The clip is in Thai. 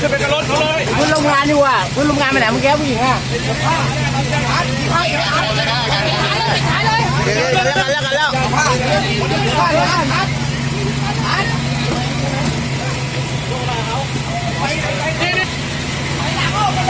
ขึ้นไปกับรถเขาเลยพื้นโรงงานอยู่อะพื้นโรงงานไปไหนเมื่อกี้ผู้หญิงอะ กันแล้วกันแล้วกันแล้วไปไปไป